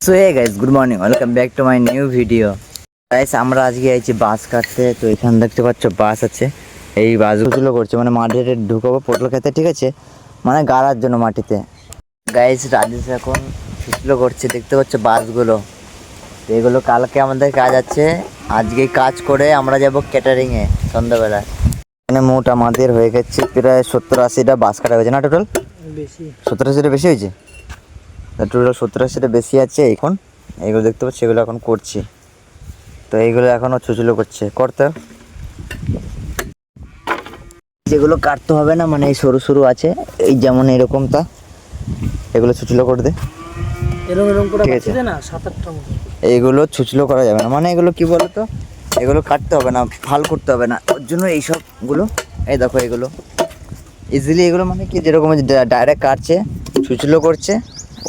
So hey guys good morning welcome back to my new video guys আমরা আজকে আইছি বাস কাটতে। তো এখানে দেখতে পাচ্ছ বাস আছে। এই বাসগুলো করছে। মানে মাটিতে ঢুকাবো, পটল খেতে, ঠিক আছে? মানে গাড়ার জন্য মাটিতে। গাইস রাজেশ এখন সুতলো করছে। দেখতে পাচ্ছ বাসগুলো তো এগুলো কালকে আমাদের কাজ আছে। আজকে কাজ করে আমরা যাব ক্যাটারিংয়ে সন্ধ্যাবেলা মানে মোট আমাদের হয়ে গেছে। প্রায় সত্তর আশিটা বাস কাটা হয়েছে না টোটাল সত্তর বেশি হয়েছে? টোটাল সত্তর আশিটা বেশি আছে এখন। এইগুলো দেখতে পাচ্ছি এগুলো এখন করছি। তো এইগুলো এখনও ছুচুলো করছে। করতে যেগুলো কাটতে হবে না মানে এই সরু সরু আছে এই যেমন এরকম তা এগুলো ছুচুলো করে দে। ঠিক আছে। এইগুলো ছুচলো করা যাবে না। মানে এগুলো কি বলতো? এগুলো কাটতে হবে না ফাল করতে হবে না। ওর জন্য এইসবগুলো এই দেখো এগুলো ইজিলি এগুলো মানে কি, যেরকম ডাইরেক্ট কাটছে ছুচলো করছে,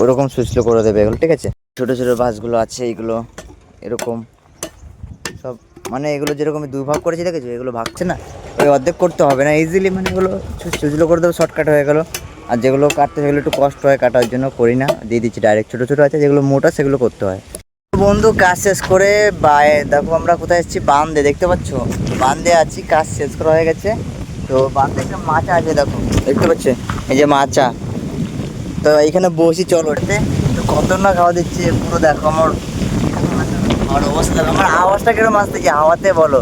ওরকম ছুচলো করে দেবে এগুলো, ঠিক আছে? ছোটো ছোটো বাসগুলো আছে এইগুলো এরকম। সব মানে এগুলো যেরকম দুই ভাগ করেছে, দেখেছ? এগুলো ভাগছে না? ওই অর্ধেক করতে হবে না ইজিলি মানে এগুলো ছুচলো করে দেবে শর্টকাট হয়ে গেলো। আর যেগুলো কাটতে সেগুলো একটু কষ্ট হয়, কাটার জন্য করি না, দিয়ে দিচ্ছি ডাইরেক্ট ছোটো ছোটো আছে, যেগুলো মোটা, সেগুলো করতে হয়। বন্ধু, কাজ শেষ করে বাই, দেখো আমরা কোথায় এসেছি, বান্দে, দেখতে পাচ্ছ? বান্দে আছি, কাজ শেষ করা হয়ে গেছে। তো বান্দে একটা মাচা আছে, দেখো। দেখতে পাচ্ছ এই যে মাচা। তো এইখানে বসি, চলো এটাতে তো কত না খাওয়া দিচ্ছে, পুরো দেখো আমার। আমার অবস্থা আমার আওয়াজটা কীরকম আসতেছে হাওয়াতে বলো।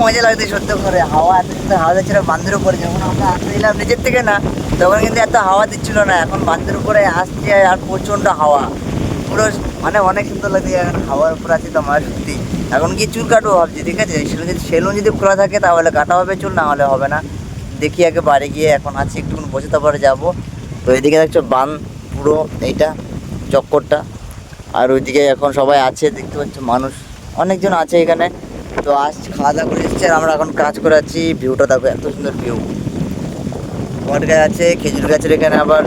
মজা লাগছে সত্য করে, হাওয়া এত সুন্দর হাওয়া দিচ্ছিল বান্ধের উপরে, যখন আমরা আসতে দিলাম নিচের থেকে না, তখন কিন্তু এত হাওয়া দিচ্ছিল না, এখন বান্ধের উপরে আসছে আর প্রচণ্ড হাওয়া। পুরো মানে অনেক সুন্দর লাগছে এখন হাওয়ার উপর আছি তো আমার সত্যি। এখন কি চুল কাটবো ভাবছি, ঠিক আছে? সেলুন যদি সেলুন যদি খোলা থাকে তাহলে কাটা হবে চুল, না হলে হবে না। দেখি আগে বাড়ি গিয়ে এখন আছি একটু বসে তারপরে যাব। তো এদিকে দেখছ বান পুরো এইটা, চক্করটা। আর ওইদিকে এখন সবাই আছে, দেখতে পাচ্ছ মানুষ, অনেকজন আছে এখানে। তো আজ খাওয়া দাওয়া করে এসছে আর আমরা এখন কাজ করে আছি, ভিউটা দেখো এত সুন্দর ভিউ। বট গাছ আছে, খেজুর গাছের এখানে আবার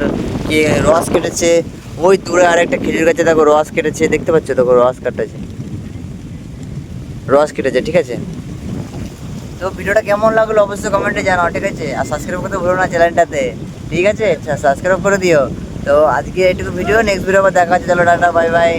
কি রস কেটেছে ওই দূরে আর একটা খেজুর গাছে দেখো রস কেটেছে, দেখতে পাচ্ছ? দেখো রস কাটেছে রস কেটেছে, ঠিক আছে? তো ভিডিওটা কেমন লাগল অবশ্যই কমেন্টে জানাও, ঠিক আছে? আর সাবস্ক্রাইব করতে ভুলো না চ্যানেলটাতে, ঠিক আছে? সাবস্ক্রাইব করে দিও। তো আজকে এইটুকু ভিডিও নেক্সট ভিডিও আবার দেখা যাচ্ছে চলো টাটা বাই বাই